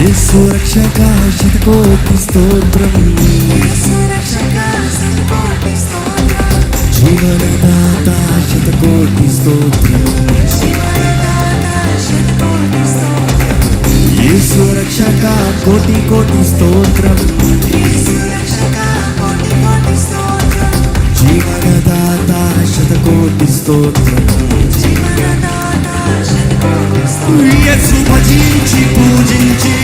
యేసు రక్షక శిల్పోకి స్తోత్రం. జీవనదాత శతకోటి స్తోత్రం. యేసు రక్షక కోటి కోటి స్తోత్రం. జీవనదాత శతకోటి స్తోత్రం. యేసు భజించి పూజించి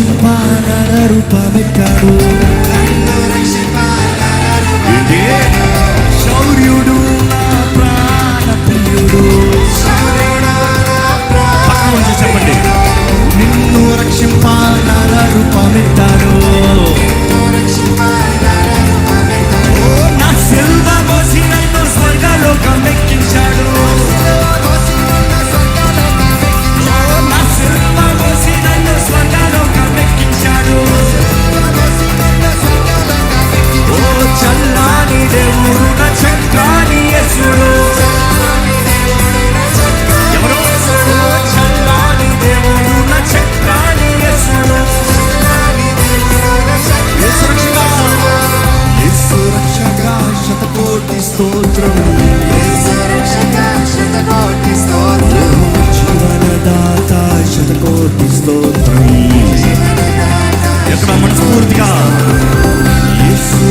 రక్షింపాన రూపమెత్తాడు ఇదే స్తోత్రం. శతకోటి స్తోత్రం. జీవనదాత శతకోటి స్తోత్రం. ఎక్కడ మనస్ఫూర్తిగా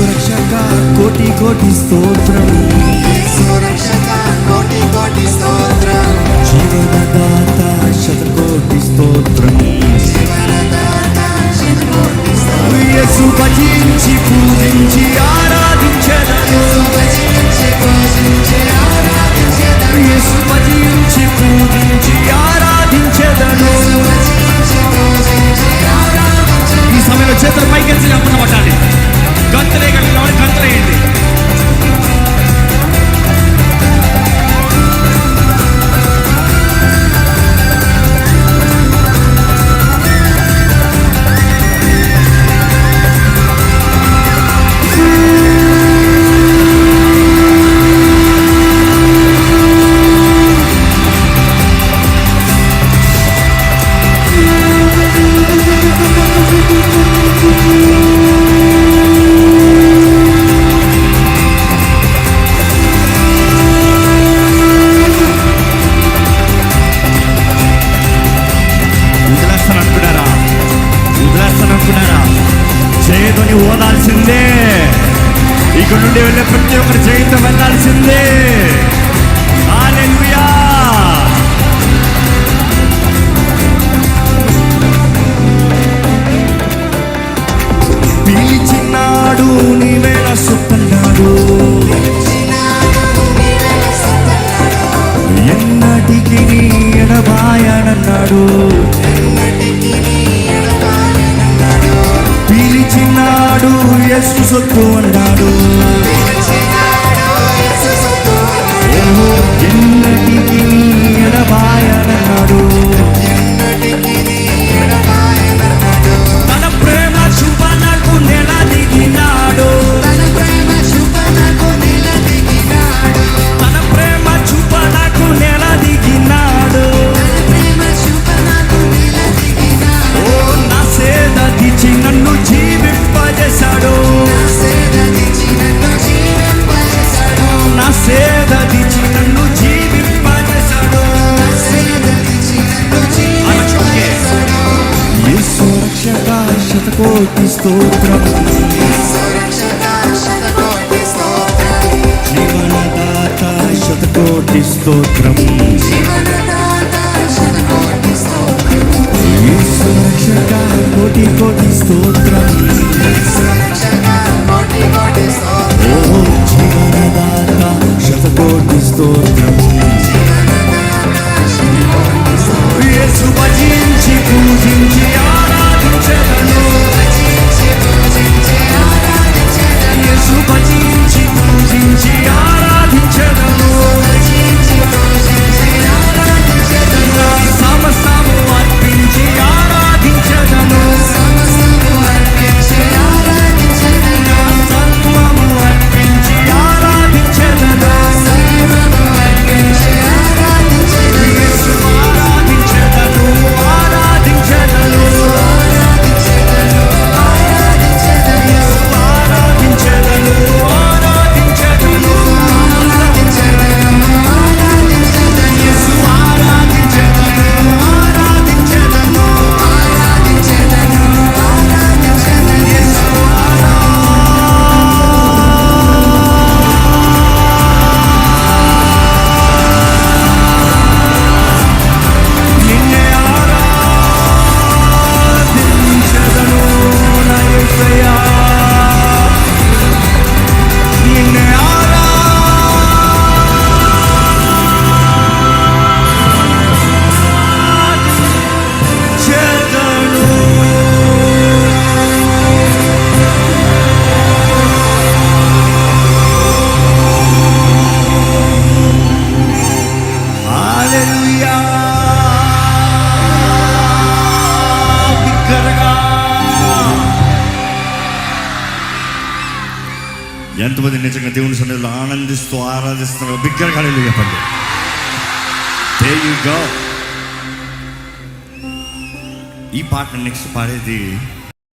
రక్షక కోటి కోటి స్తోత్రం. శతకోటి స్తోత్రం. జీవనదాత శతకోటి స్తోత్రం. ఎంతమంది నిజంగా దేవుని సన్నిధిలో ఆనందిస్తూ ఆరాధిస్తున్నారు? విగ్రహాలు చెప్పండి. ఈ పాట నెక్స్ట్ పాడేది